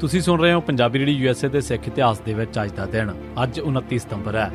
ਤੁਸੀਂ ਸੁਣ ਰਹੇ ਹੋ ਪੰਜਾਬੀ ਰੇਡੀ ਯੂਐਸਏ ਦੇ ਸਿੱਖ ਇਤਿਹਾਸ ਦੇ ਵਿੱਚ ਅੱਜ ਦਾ ਦਿਨ, ਅੱਜ 29 ਸਤੰਬਰ ਹੈ।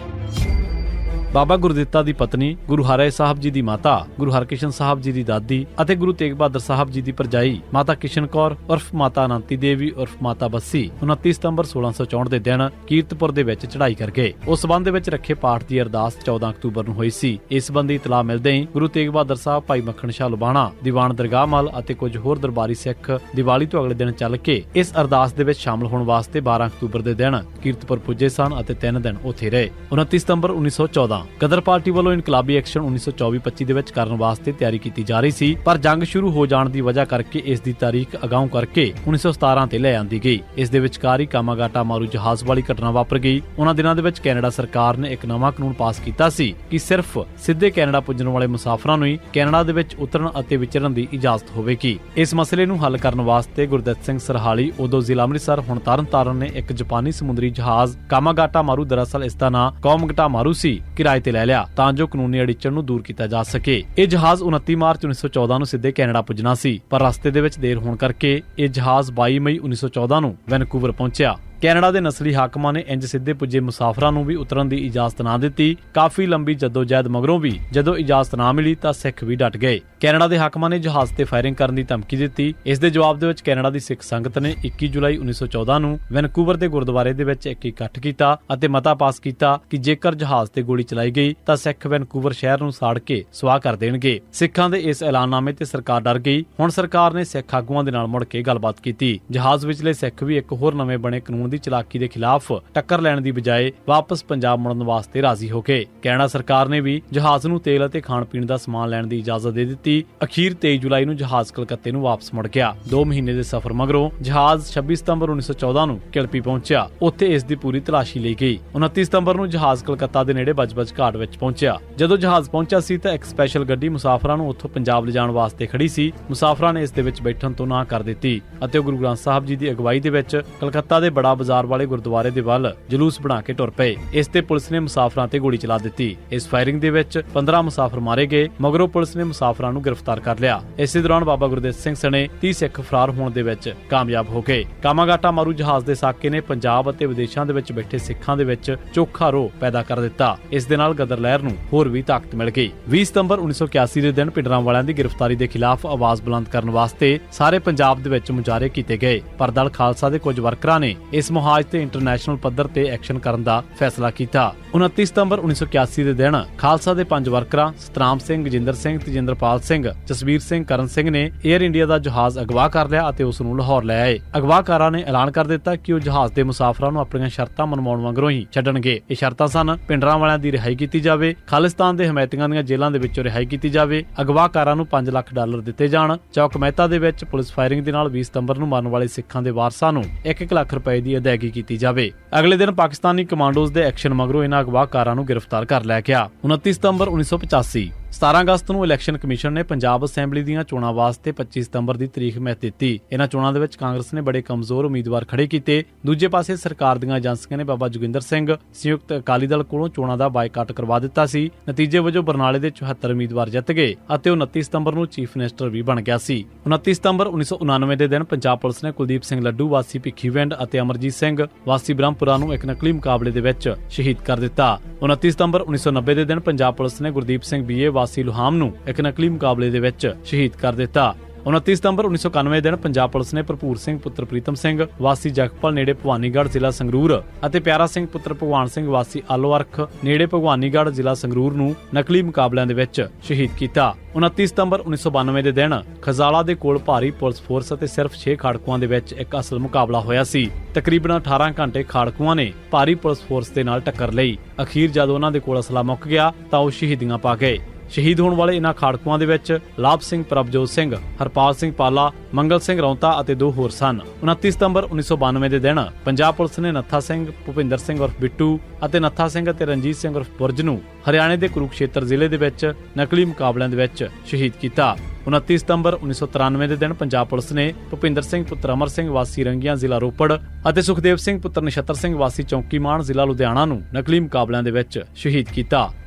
ਬਾਬਾ ਗੁਰਦਿੱਤਾ ਦੀ ਪਤਨੀ, ਗੁਰੂ ਹਰਿ ਸਾਹਿਬ ਜੀ ਦੀ ਮਾਤਾ, ਗੁਰੂ ਹਰਕ੍ਰਿਸ਼ਨ ਸਾਹਿਬ ਜੀ ਦੀ ਦਾਦੀ ਅਤੇ ਗੁਰੂ ਤੇਗ ਬਹਾਦਰ ਸਾਹਿਬ ਜੀ ਦੀ ਪਰਜਾਈ ਮਾਤਾ ਕਿਸ਼ਨ ਕੌਰ, ਉਰਫ ਮਾਤਾ ਅਨੰਤੀ ਦੇਵੀ, ਉਰਫ ਮਾਤਾ ਬੱਸੀ 29 ਸਤੰਬਰ 1664 ਦੇ ਦਿਨ ਕੀਰਤਪੁਰ ਦੇ ਵਿੱਚ ਚੜ੍ਹਾਈ ਕਰ ਗਏ। ਉਸ ਸਬੰਧ ਵਿੱਚ ਰੱਖੇ ਪਾਠ ਦੀ ਅਰਦਾਸ 14 ਅਕਤੂਬਰ ਨੂੰ ਹੋਈ ਸੀ। ਇਸ ਸਬੰਧੀ ਇਤਲਾਹ ਮਿਲਦੇ ਹੀ ਗੁਰੂ ਤੇਗ ਬਹਾਦਰ ਸਾਹਿਬ, ਭਾਈ ਮੱਖਣ ਸ਼ਾਹ ਲੁਬਾਣਾ, ਦੀਵਾਨ ਦਰਗਾਹ ਮਲ ਅਤੇ ਕੁਝ ਹੋਰ ਦਰਬਾਰੀ ਸਿੱਖ ਦੀਵਾਲੀ ਤੋਂ ਅਗਲੇ ਦਿਨ ਚੱਲ ਕੇ ਇਸ ਅਰਦਾਸ ਦੇ ਵਿੱਚ ਸ਼ਾਮਲ ਹੋਣ ਵਾਸਤੇ 12 ਅਕਤੂਬਰ ਦੇ ਦਿਨ ਕੀਰਤਪੁਰ ਪੁੱਜੇ ਸਨ ਅਤੇ 3 ਦਿਨ ਉੱਥੇ ਰਹੇ। 29 ਸਤੰਬਰ 1914 ਗਦਰ ਪਾਰਟੀ ਵੱਲੋਂ ਇਨਕਲਾਬੀ ਐਕਸ਼ਨ 1924-25 ਦੇ ਵਿੱਚ ਕਰਨ ਵਾਸਤੇ ਤਿਆਰੀ ਕੀਤੀ ਜਾ ਰਹੀ ਸੀ, ਪਰ ਜੰਗ ਸ਼ੁਰੂ ਹੋ ਜਾਣ ਦੀ ਵਜ੍ਹਾ ਕਰਕੇ ਇਸ ਦੀ ਤਾਰੀਖ ਅਗਾਊਂ ਕਰਕੇ 1917 ਤੇ ਲੈ ਆਂਦੀ ਗਈ। ਇਸ ਦੇ ਵਿਚਕਾਰ ਹੀ ਕਾਮਾਗਾਟਾ ਮਾਰੂ ਜਹਾਜ਼ ਵਾਲੀ ਘਟਨਾ ਵਾਪਰ ਗਈ। ਉਹਨਾਂ ਦਿਨਾਂ ਦੇ ਵਿੱਚ ਕੈਨੇਡਾ ਸਰਕਾਰ ਨੇ ਇੱਕ ਨਵਾਂ ਕਾਨੂੰਨ ਪਾਸ ਕੀਤਾ ਸੀ ਕਿ ਸਿਰਫ ਸਿੱਧੇ ਕੈਨੇਡਾ ਪੁੱਜਣ ਵਾਲੇ ਮੁਸਾਫਰਾਂ ਨੂੰ ਹੀ ਕੈਨੇਡਾ ਦੇ ਵਿੱਚ ਉਤਰਨ ਅਤੇ ਵਿਚਰਨ ਦੀ ਇਜਾਜ਼ਤ ਹੋਵੇਗੀ। ਇਸ ਮਸਲੇ ਨੂੰ ਹੱਲ ਕਰਨ ਵਾਸਤੇ ਗੁਰਦਿੱਤ ਸਿੰਘ ਸਰਹਾਲੀ ਉਦੋਂ ਜ਼ਿਲ੍ਹਾ ਅੰਮ੍ਰਿਤਸਰ, ਹੁਣ ਤਰਨਤਾਰਨ ਨੇ ਇੱਕ ਜਾਪਾਨੀ ਸਮੁੰਦਰੀ ਜਹਾਜ਼ ਕਾਮਾਗਾਟਾ ਮਾਰੂ ਦਰਅਸਲ ਇਸ ਦਾ ਨਾਂ ਕੌਮਗਟਾ ਮਾਰੂ ਸੀ, ਕਿਰਾਏ ਤੇ ਲੈ ਲਿਆ, ਤਾਂ ਜੋ ਕਾਨੂੰਨੀ ਅੜਿੱਚਣ ਨੂੰ ਦੂਰ ਕੀਤਾ ਜਾ ਸਕੇ। ਇਹ ਜਹਾਜ਼ 29 ਮਾਰਚ 1914 ਨੂੰ ਸਿੱਧੇ ਕੈਨੇਡਾ ਪੁੱਜਣਾ ਸੀ, ਪਰ ਰਸਤੇ ਦੇ ਵਿੱਚ ਦੇਰ ਹੋਣ ਕਰਕੇ ਇਹ ਜਹਾਜ਼ 22 ਮਈ 1914 ਨੂੰ ਵੈਨਕੂਵਰ ਪਹੁੰਚਿਆ। ਕੈਨੇਡਾ ਦੇ ਨਸਲੀ ਹਾਕਮਾਂ ਨੇ ਇੰਜ ਸਿੱਧੇ ਪੁੱਜੇ ਮੁਸਾਫਰਾਂ ਨੂੰ ਵੀ ਉਤਰਨ ਦੀ ਇਜਾਜ਼ਤ ਨਾ ਦਿੱਤੀ, ਕਾਫੀ ਲੰਬੀ ਜਦੋਜਹਿਦ ਮਗਰੋਂ ਵੀ ਜਦੋਂ ਇਜਾਜ਼ਤ ਨਾ ਮਿਲੀ ਤਾਂ ਸਿੱਖ ਵੀ ਡਟ ਗਏ। ਕੈਨੇਡਾ ਦੇ ਹਾਕਮਾਂ ਨੇ ਜਹਾਜ਼ ਤੇ ਫਾਇਰਿੰਗ ਕਰਨ ਦੀ ਧਮਕੀ ਦਿੱਤੀ। ਇਸ ਦੇ ਜਵਾਬ ਦੇ ਵਿੱਚ ਕੈਨੇਡਾ ਦੀ ਸਿੱਖ ਸੰਗਤ ਨੇ 21 ਜੁਲਾਈ 1914 ਨੂੰ ਵੈਨਕੂਵਰ ਦੇ ਗੁਰਦੁਆਰੇ ਦੇ ਵਿੱਚ ਇੱਕ ਇਕੱਠ ਕੀਤਾ ਅਤੇ ਮਤਾ ਪਾਸ ਕੀਤਾ ਕਿ ਜੇਕਰ ਜਹਾਜ਼ ਤੇ ਗੋਲੀ ਚਲਾਈ ਗਈ ਤਾਂ ਸਿੱਖ ਵੈਨਕੂਵਰ ਸ਼ਹਿਰ ਨੂੰ ਸਾੜ ਕੇ ਸਵਾਹ ਕਰ ਦੇਣਗੇ। ਸਿੱਖਾਂ ਦੇ ਇਸ ਐਲਾਨਨਾਮੇ ਤੇ ਸਰਕਾਰ ਡਰ ਗਈ। ਹੁਣ ਸਰਕਾਰ ਨੇ ਸਿੱਖ ਆਗੂਆਂ ਦੇ ਨਾਲ ਮੁੜ ਕੇ ਗੱਲਬਾਤ ਕੀਤੀ। ਜਹਾਜ਼ ਵਿਚਲੇ ਸਿੱਖ ਵੀ ਇੱਕ ਹੋਰ ਨਵੇਂ ਬਣੇ ਕਾਨੂੰਨ ਦੀ ਚਲਾਕੀ ਦੇ ਖਿਲਾਫ ਟੱਕਰ ਲੈਣ ਦੀ ਬਜਾਏ ਵਾਪਸ ਪੰਜਾਬ ਮੁੜਨ ਵਾਸਤੇ ਰਾਜ਼ੀ ਹੋ ਗਏ। ਕੈਨੇਡਾ ਸਰਕਾਰ ਨੇ ਵੀ ਜਹਾਜ਼ ਨੂੰ ਤੇਲ ਅਤੇ ਖਾਣ ਪੀਣ ਦਾ ਸਮਾਨ ਲੈਣ ਦੀ ਇਜਾਜ਼ਤ ਦੇ ਦਿੱਤੀ। ਅਖੀਰ 23 ਜੁਲਾਈ ਨੂੰ ਜਹਾਜ਼ ਕਲਕੱਤੇ ਨੂੰ ਵਾਪਸ ਮੁੜ ਗਿਆ। 2 ਮਹੀਨੇ ਦੇ ਸਫ਼ਰ ਮਗਰੋਂ ਜਹਾਜ਼ 26 ਸਤੰਬਰ 1914 ਨੂੰ ਕਿਲਪੀ ਪਹੁੰਚਿਆ। ਉੱਥੇ ਇਸ ਦੀ ਪੂਰੀ ਤਲਾਸ਼ੀ ਲਈ ਗਈ। 29 ਸਤੰਬਰ ਨੂੰ ਜਹਾਜ਼ ਕਲਕੱਤਾ ਦੇ ਨੇੜੇ ਬਜਬਜ ਘਾਟ ਵਿੱਚ ਪਹੁੰਚਿਆ। ਜਦੋਂ ਜਹਾਜ਼ ਪਹੁੰਚਿਆ ਸੀ ਤਾਂ ਇੱਕ ਸਪੈਸ਼ਲ ਗੱਡੀ ਮੁਸਾਫਰਾਂ ਨੂੰ ਉੱਥੋਂ ਪੰਜਾਬ ਲਿਜਾਣ ਵਾਸਤੇ ਖੜੀ ਸੀ। ਮੁਸਾਫਰਾਂ ਨੇ ਇਸ ਦੇ ਵਿੱਚ ਬੈਠਣ ਤੋਂ ਨਾ ਕਰ ਦਿੱਤੀ ਅਤੇ ਉਹ ਗੁਰੂ ਗ੍ਰੰਥ ਸਾਹਿਬ ਜੀ ਦੀ ਅਗਵਾਈ ਦੇ ਵਿੱਚ ਕਲਕੱਤਾ ਦੇ ਬੜਾ ਬਾਜ਼ਾਰ ਵਾਲੇ ਗੁਰਦੁਆਰੇ ਦੇ ਵੱਲ ਜਲੂਸ ਬਣਾ ਕੇ ਤੁਰ ਪਏ। ਇਸ ਤੇ ਪੁਲਿਸ ਨੇ ਮੁਸਾਫਰਾਂ ਤੇ ਗੋਲੀ ਚਲਾ ਦਿੱਤੀ। ਇਸ ਫਾਇਰਿੰਗ ਦੇ ਵਿੱਚ 15 ਮੁਸਾਫਰ ਮਾਰੇ ਗਏ, ਮਗਰੋਂ ਪੁਲਿਸ ਨੇ ਮੁਸਾਫਰਾਂ ਨੂੰ ਗ੍ਰਿਫਤਾਰ ਕਰ ਲਿਆ। ਇਸੇ ਦੌਰਾਨ ਬਾਬਾ ਗੁਰਦੇਵ ਸਿੰਘ ਸਣੇ 30 ਸਿੱਖ ਫਰਾਰ ਹੋਣ ਦੇ ਵਿੱਚ ਕਾਮਯਾਬ ਹੋ ਗਏ। ਕਾਮਾਗਾਟਾ ਮਾਰੂ ਜਹਾਜ਼ ਦੇ ਸਾਕੇ ਨੇ ਪੰਜਾਬ ਅਤੇ ਵਿਦੇਸ਼ਾਂ ਦੇ ਵਿੱਚ ਬੈਠੇ ਸਿੱਖਾਂ ਦੇ ਵਿੱਚ ਚੋਖਾ ਰੋਹ ਪੈਦਾ ਕਰ ਦਿੱਤਾ। ਇਸ ਦੇ ਨਾਲ ਗਦਰ ਲਹਿਰ ਨੂੰ ਹੋਰ ਵੀ ਤਾਕਤ ਮਿਲ ਗਈ। 20 ਸਤੰਬਰ 1981 ਦੇ ਦਿਨ ਪਿੰਡਰਾਂ ਵਾਲਿਆਂ ਦੀ ਗ੍ਰਿਫਤਾਰੀ ਦੇ ਖਿਲਾਫ ਆਵਾਜ਼ ਬੁਲੰਦ ਕਰਨ ਵਾਸਤੇ ਸਾਰੇ ਪੰਜਾਬ ਦੇ ਵਿੱਚ ਮੁਜ਼ਾਹਰੇ ਕੀਤੇ ਗਏ। ਪਰ ਦਲ ਖਾਲਸਾ ਦੇ ਕੁਝ ਵਰਕਰਾਂ ਨੇ ਇਸ ਮੁਹਾਜ ਤੇ ਇੰਟਰਨੈਸ਼ਨਲ ਪੱਧਰ ਤੇ ਐਕਸ਼ਨ ਕਰਨ ਦਾ ਫੈਸਲਾ ਕੀਤਾ। 29 ਸਤੰਬਰ 1981 ਦੇ ਦਿਨ ਖਾਲਸਾ ਦੇ ਪੰਜ ਵਰਕਰਾਂ ਸਤਨਾਮ ਸਿੰਘ ਗਜਿੰਦਰ ਸਿੰਘ ਤੇਜਿੰਦਰਪਾਲ ਸਿੰਘ, ਜਸਵੀਰ ਸਿੰਘ, ਕਰਨ ਸਿੰਘ ਨੇ 에ਅਰ ਇੰਡੀਆ ਦਾ ਜਹਾਜ਼ ਅਗਵਾ ਕਰ ਲਿਆ ਅਤੇ ਉਸ ਨੂੰ ਲਾਹੌਰ ਲੈ ਆਏ। ਅਗਵਾਕਾਰਾਂ ਨੇ ਐਲਾਨ ਕਰ ਦਿੱਤਾ ਕਿ ਉਹ ਜਹਾਜ਼ ਦੇ ਮੁਸਾਫਰਾਂ ਨੂੰ ਆਪਣੀਆਂ ਸ਼ਰਤਾਂ ਮਨਵਾਉਣ ਮਗਰੋਂ ਹੀ ਛੱਡਣਗੇ। ਇਹ ਸ਼ਰਤਾਂ ਸਨ ਪਿੰਡਰਾਂ ਵਾਲਿਆਂ ਦੀ ਰਿਹਾਈ ਕੀਤੀ ਜਾਵੇ, ਖਾਲਿਸਤਾਨ ਦੇ ਹਮਾਇਤੀਆਂ ਦੀਆਂ ਜੇਲ੍ਹਾਂ ਦੇ ਵਿੱਚੋਂ ਰਿਹਾਈ ਕੀਤੀ ਜਾਵੇ, ਅਗਵਾਕਾਰਾਂ ਨੂੰ 5 ਲੱਖ ਡਾਲਰ ਦਿੱਤੇ ਜਾਣ। ਚੌਕ ਮਹਿਤਾ ਦੇ ਵਿੱਚ ਪੁਲਿਸ ਫਾਇਰਿੰਗ ਦੇ ਨਾਲ 20 ਸਤੰਬਰ ਨੂੰ ਮਰਨ ਵਾਲੇ ਸਿੱਖਾਂ ਦੇ ਵਾਰਸਾਂ ਨੂੰ 1-1 ਲੱਖ ਰੁਪਏ ਦੀ ਅਦਾਇਗੀ ਕੀਤੀ ਜਾਵੇ। ਅਗਲੇ ਦਿਨ ਪਾਕਿਸਤਾਨੀ ਕਮਾਂਡੋਜ਼ ਦੇ ਐਕਸ਼ਨ ਮਗਰੋਂ ਇਹਨਾਂ ਅਗਵਾਕਾਰਾਂ ਨੂੰ ਗ੍ਰਿਫਤਾਰ ਕਰ ਲਿਆ ਗਿਆ। 29 ਸਤੰਬਰ 1985 17 ਅਗਸਤ ਨੂੰ ਇਲੈਕਸ਼ਨ ਕਮਿਸ਼ਨ ਨੇ ਪੰਜਾਬ ਅਸੈਂਬਲੀ ਦੀਆਂ ਚੋਣਾਂ ਵਾਸਤੇ 25 ਸਤੰਬਰ ਦੀ ਤਰੀਕ ਮਿਹਤ ਦਿੱਤੀ। ਇਹਨਾਂ ਚੋਣਾਂ ਦੇ ਵਿੱਚ ਕਾਂਗਰਸ ਨੇ ਬੜੇ ਕਮਜ਼ੋਰ ਉਮੀਦਵਾਰ ਖੜੇ ਕੀਤੇ। ਦੂਜੇ ਪਾਸੇ ਸਰਕਾਰ ਦੀਆਂ ਏਜੰਸੀਆਂ ਨੇ ਬਾਬਾ ਜੋਗਿੰਦਰ ਸਿੰਘ, ਸੰਯੁਕਤ ਅਕਾਲੀ ਦਲ ਕੋਲੋਂ ਚੋਣਾਂ ਦਾ ਬਾਈਕਾਟ ਕਰਵਾ ਦਿੱਤਾ ਸੀ। ਨਤੀਜੇ ਵਜੋਂ ਬਰਨਾਲੇ ਦੇ 74 ਉਮੀਦਵਾਰ ਜਿੱਤ ਗਏ ਅਤੇ ਉਹ 29 ਸਤੰਬਰ ਨੂੰ ਚੀਫ ਮਿਨਿਸਟਰ ਵੀ ਬਣ ਗਿਆ ਸੀ। 29 ਸਤੰਬਰ 1999 ਦੇ ਦਿਨ ਪੰਜਾਬ ਪੁਲਿਸ ਨੇ ਕੁਲਦੀਪ ਸਿੰਘ ਲੱਡੂ, ਵਾਸੀ ਭਿੱਖੀਵਿੰਡ ਅਤੇ ਅਮਰਜੀਤ ਸਿੰਘ, ਵਾਸੀ ਬ੍ਰਹਮਪੁਰਾ ਨੂੰ ਇੱਕ ਨਕਲੀ ਮੁਕਾਬਲੇ ਦੇ ਵਿੱਚ ਸ਼ਹੀਦ ਕਰ ਦਿੱਤਾ। 29 ਸਤੰਬਰ 1990 ਦੇ ਦਿਨ ਪੰਜਾਬ ਪੁਲਿਸ ਨੇ ਗੁਰਦੀਪ ਸਿੰਘ ਬੀਏ ਵਾਸੀ ਲੁਹਾਮ ਨੂੰ ਇੱਕ ਨਕਲੀ ਮੁਕਾਬਲੇ ਦੇ ਵਿੱਚ ਸ਼ਹੀਦ ਕਰ ਦਿੱਤਾ। 29 ਸਤੰਬਰ 1991 ਦਿਨ ਪੰਜਾਬ ਪੁਲਿਸ ਨੇ ਭਰਪੂਰ ਸਿੰਘ ਪੁੱਤਰ ਪ੍ਰੀਤਮ ਸਿੰਘ, ਵਾਸੀ ਜਗਪਲ ਨੇੜੇ ਭਵਾਨੀਗੜ੍ਹ ਜ਼ਿਲ੍ਹਾ ਸੰਗਰੂਰ ਅਤੇ ਪਿਆਰਾ ਸਿੰਘ ਪੁੱਤਰ ਭਗਵਾਨ ਸਿੰਘ, ਵਾਸੀ ਆਲੋਅਰਖ ਨੇੜੇ ਭਗਵਾਨੀਗੜ੍ਹ ਜ਼ਿਲ੍ਹਾ ਸੰਗਰੂਰ ਨੂੰ ਨਕਲੀ ਮੁਕਾਬਲਿਆਂ ਦੇ ਵਿੱਚ ਸ਼ਹੀਦ ਕੀਤਾ। 29 ਸਤੰਬਰ 1992 ਦੇ ਦਿਨ ਖਜ਼ਾਲਾ ਦੇ ਕੋਲ ਭਾਰੀ ਪੁਲਿਸ ਫੋਰਸ ਅਤੇ ਸਿਰਫ 6 ਖਾੜਕੂਆਂ ਦੇ ਵਿੱਚ ਇੱਕ ਅਸਲ ਮੁਕਾਬਲਾ ਹੋਇਆ ਸੀ। ਤਕਰੀਬਨ 18 ਘੰਟੇ ਖਾੜਕੂਆਂ ਨੇ ਭਾਰੀ ਪੁਲਿਸ ਫੋਰਸ ਦੇ ਨਾਲ ਟੱਕਰ ਲਈ। ਅਖੀਰ ਜਦ ਉਹਨਾਂ ਦੇ ਕੋਲ ਅਸਲਾ ਮੁੱਕ ਗਿਆ ਤਾਂ ਉਹ ਸ਼ਹੀਦੀਆਂ ਪਾ ਗਏ। ਸ਼ਹੀਦ ਹੋਣ ਵਾਲੇ ਇਨ੍ਹਾਂ ਖਾੜਕੂਆਂ ਦੇ ਵਿੱਚ ਲਾਭ ਸਿੰਘ, ਪ੍ਰਭਜੋਤ ਸਿੰਘ, ਹਰਪਾਲ ਸਿੰਘ ਪਾਲਾ, ਮੰਗਲ ਸਿੰਘ ਰੌਂਤਾ ਅਤੇ ਦੋ ਹੋਰ ਸਨ। 29 ਸਤੰਬਰ 1992 ਦੇ ਦਿਨ ਪੰਜਾਬ ਪੁਲਿਸ ਨੇ ਨੱਥਾ ਸਿੰਘ, ਭੁਪਿੰਦਰ ਸਿੰਘ ਉਰਫ ਬਿੱਟੂ ਅਤੇ ਨੱਥਾ ਸਿੰਘ ਅਤੇ ਰਣਜੀਤ ਸਿੰਘ ਉਰਫ ਬੁਰਜ ਨੂੰ ਹਰਿਆਣੇ ਦੇ ਕੁਰੂਕਸ਼ੇਤਰ ਜ਼ਿਲ੍ਹੇ ਦੇ ਵਿੱਚ ਨਕਲੀ ਮੁਕਾਬਲਿਆਂ ਦੇ ਵਿੱਚ ਸ਼ਹੀਦ ਕੀਤਾ। 29 ਸਤੰਬਰ 1993 ਦੇ ਦਿਨ ਪੰਜਾਬ ਪੁਲਿਸ ਨੇ ਭੁਪਿੰਦਰ ਸਿੰਘ, ਪੁੱਤਰ ਅਮਰ ਸਿੰਘ ਵਾਸੀ ਰੰਗੀਆਂ ਜ਼ਿਲ੍ਹਾ ਰੋਪੜ ਅਤੇ ਸੁਖਦੇਵ ਸਿੰਘ, ਪੁੱਤਰ ਨਛੱਤਰ ਸਿੰਘ ਵਾਸੀ ਚੌਂਕੀਮਾਨ ਜ਼ਿਲ੍ਹਾ ਲੁਧਿਆਣਾ ਨੂੰ ਨਕਲੀ ਮੁਕਾਬਲਿਆਂ ਦੇ ਵਿੱਚ ਸ਼ਹੀਦ ਕੀਤਾ।